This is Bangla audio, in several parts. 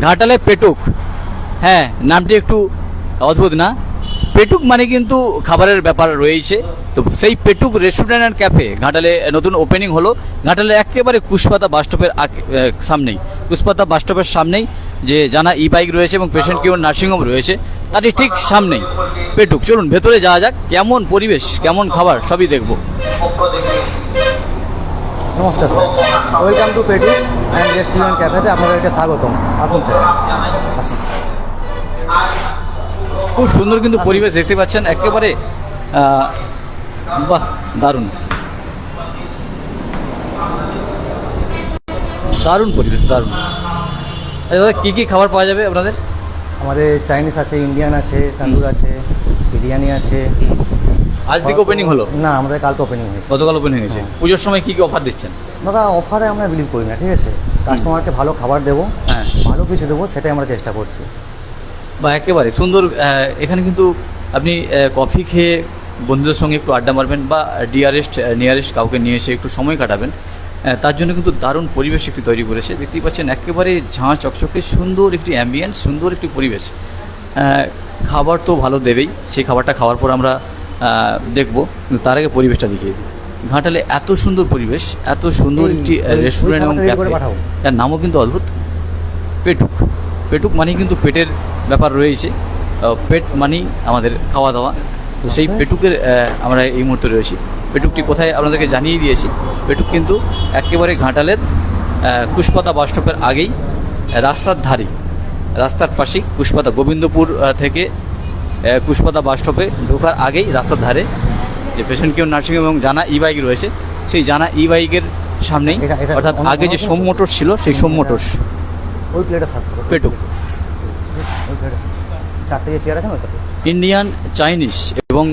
ঘাটালে পেটুক। হ্যাঁ নামটি একটু অদ্ভুত না। পেটুক মানে কিন্তু খাবারের ব্যাপার রয়েছে। তো সেই পেটুক রেস্টুরেন্ট অ্যান্ড ক্যাফে ঘাটালে নতুন ওপেনিং হলো। ঘাটালে একেবারে কুশপাতা বাস স্টপের আগে- সামনেই। কুশপাতা বাস স্টপের সামনেই যে জানা ই বাইক রয়েছে এবং পেশেন্ট কেউ নার্সিংহোম রয়েছে, তারই ঠিক সামনেই পেটুক। চলুন, ভেতরে যাওয়া যাক। কেমন পরিবেশ, কেমন খাবার, সবই দেখব। নমস্কার sir. Welcome to Petu and restaurant ক্যাফেতে আপনাদেরকে স্বাগতম। আসুন স্যার। আসুন। খুব সুন্দর কিন্তু পরিবেশ দেখতে পাচ্ছেন একেবারে বাহ দারুণ। দারুণ পরিবেশ দারুণ। আচ্ছা দাদা কী কী খাবার পাওয়া যাবে আপনাদের? আমাদের চাইনিজ আছে ইন্ডিয়ান আছে তান্দুর আছে বিরিয়ানি আছে আজ থেকে ওপেনিং হলো? না আমাদের কালকে ওপেনিং হয়েছে। গতকাল ওপেনিং হয়েছে। হ্যাঁ। পুজোর সময় কী কী অফার দিচ্ছেন? দাদা অফারে আমরা বিলিভ করি না ঠিক আছে? কাস্টমারকে ভালো খাবার দেবো হ্যাঁ। ভালো কিছু দেবো সেটাই আমরা চেষ্টা করছি। বা একেবারে সুন্দর এখানে কিন্তু আপনি কফি খেয়ে বন্ধুদের সঙ্গে একটু আড্ডা মারবেন বা ডিয়ারেস্ট নিয়ারেস্ট কাউকে নিয়ে এসে একটু সময় কাটাবেন। তার জন্য কিন্তু দারুণ পরিবেশ একটি তৈরি করেছে। দেখতেই পাচ্ছেন একেবারে ঝাঁ চকচকে সুন্দর একটি অ্যাম্বিয়েন্স সুন্দর একটি পরিবেশ। খাবার তো ভালো দেবেই সেই খাবারটা খাওয়ার পর আমরা দেখব। তার আগে পরিবেশটা দেখিয়ে দিই। ঘাটালে এত সুন্দর পরিবেশ এত সুন্দর একটি রেস্টুরেন্ট এবং ক্যাফে তার নামও কিন্তু অদ্ভুত। পেটুক। পেটুক মানেই কিন্তু পেটের ব্যাপার রয়েছে। পেট মানেই আমাদের খাওয়া দাওয়া তো সেই আচ্ছা। পেটুকের আমরা এই মুহূর্তে রয়েছি। পেটুকটি কোথায় আপনাদেরকে জানিয়ে দিয়েছি। পেটুক কিন্তু একেবারে ঘাটালের কুশপাতা বাস স্টপের আগেই রাস্তার ধারে রাস্তার পাশেই কুশপাতা গোবিন্দপুর থেকে কুশপাতা বাস স্টপে ঢোকার আগেই রাস্তার ধারে যে পেশেন্ট কেউ নার্সিং এবং জানা ই বাইক রয়েছে সেই জানা ই বাইকের সামনেই অর্থাৎ আগে যে সোম মোটরস ছিল সেই সোম মোটরস ওই প্লেটে সার্ভ করো পেটুক চারটে যে চেয়ার আছে না ইন্ডিয়ান চাইনিজ এবং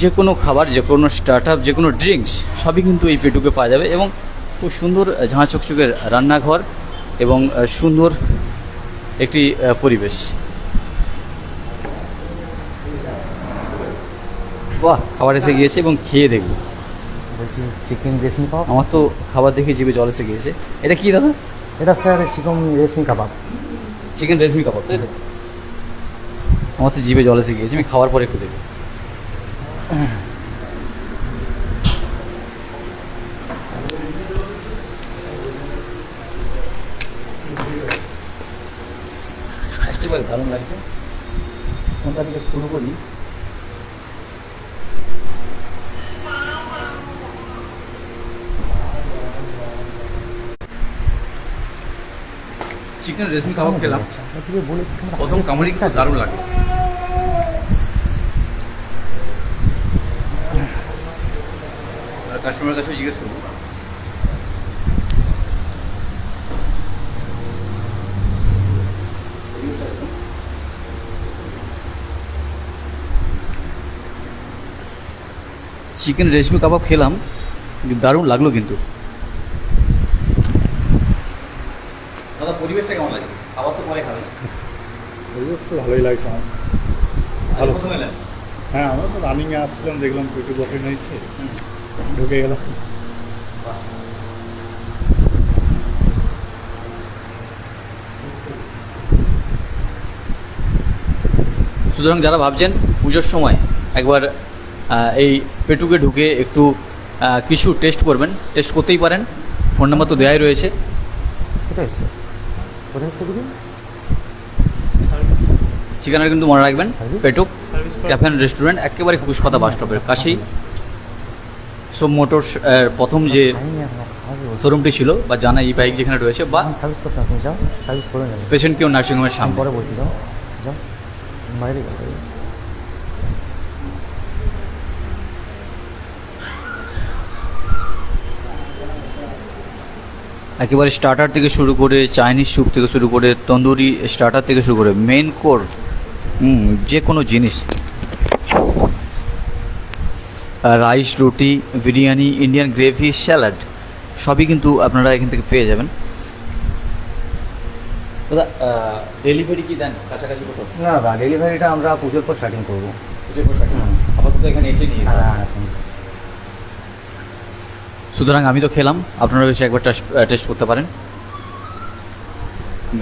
যে কোনো খাবার যে কোনো স্টার্ট আপ যে কোনো ড্রিঙ্কস সবই কিন্তু এই পেটুকে পাওয়া যাবে এবং খুব সুন্দর ঝাঁ চকচকের রান্নাঘর এবং সুন্দর একটি পরিবেশ। বাহ খাবার এসে গিয়েছে এবং খেয়ে দেখব। বলছি চিকেন রেশমি কাবাব? আমার তো খাবার দেখে জিভে জল এসে গিয়েছে। এটা কি দাদা? এটা sir chicken reshmi kabab. Chicken reshmi kabab তাই তো? আমার তো জিভে জল এসে গিয়েছে আমি খাওয়ার পরে একটু দেখি একেবারে দারুণ লাগছে। কোনটা থেকে শুরু করি। চিকেন রেশমি কাবাব খেলাম। আপনাকে বলেছি তোমরা প্রথম কামড়ি কিন্তু দারুণ লাগল কাস্টমারের কাছে জিজ্ঞেস করব। চিকেন রেশমি কাবাব খেলাম দারুণ লাগল কিন্তু। দাদা পরিবেশটা কেমন লাগে খাবার তো পরে খাবেন। পরিবেশ তো ভালোই লাগছে আমার। ভালো। সময় লাগে হ্যাঁ আমরা তো রানিংয়ে আসছিলাম দেখলাম পেটু বসে নিয়েছে ঢুকে গেলাম। সুতরাং যারা ভাবছেন পুজোর সময় একবার এই পেটুকে ঢুকে একটু কিছু টেস্ট করবেন টেস্ট করতেই পারেন। ফোন নাম্বার তো দেওয়াই রয়েছে। কোথায় ঠিকানা কিন্তু মনে রাখবেন? পেটুক ক্যাফেন ক্যাফে অ্যান্ড রেস্টুরেন্ট একেবারে কুশপাতা বাস স্টপের কাছেই। সোম মোটরস এর প্রথম যে। শোরুমটি ছিল বা জানা এই বাইক যেখানে রয়েছে বা সার্ভিস করতে আপনি যাও সার্ভিস করে নেবেন পেশেন্ট কেউ নার্সিংহোমের সামনে। পরে বলতে যাও যাও বাইরে। একেবারে স্টার্টার থেকে শুরু করে চাইনিজ স্যুপ থেকে শুরু করে তন্দুরি স্টার্টার থেকে শুরু করে মেন কোর যে কোনো জিনিস। রাইস রুটি বিরিয়ানি ইন্ডিয়ান গ্রেভি স্যালাড সবই কিন্তু আপনারা এখান থেকে পেয়ে যাবেন। দাদা ডেলিভারি কি দেন? কাছাকাছি কোথাও? না ডেলিভারিটা আমরা পুজোর পর স্টার্টিং করব। হুম। আপাতত এখানে এসে নিয়ে। হ্যাঁ এখন সুতরাং আমি তো খেলাম। আপনারা এসে একবার টেস্ট করতে পারেন।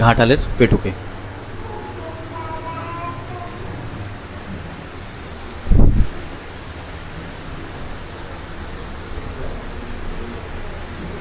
ঘাটালের পেটুকে।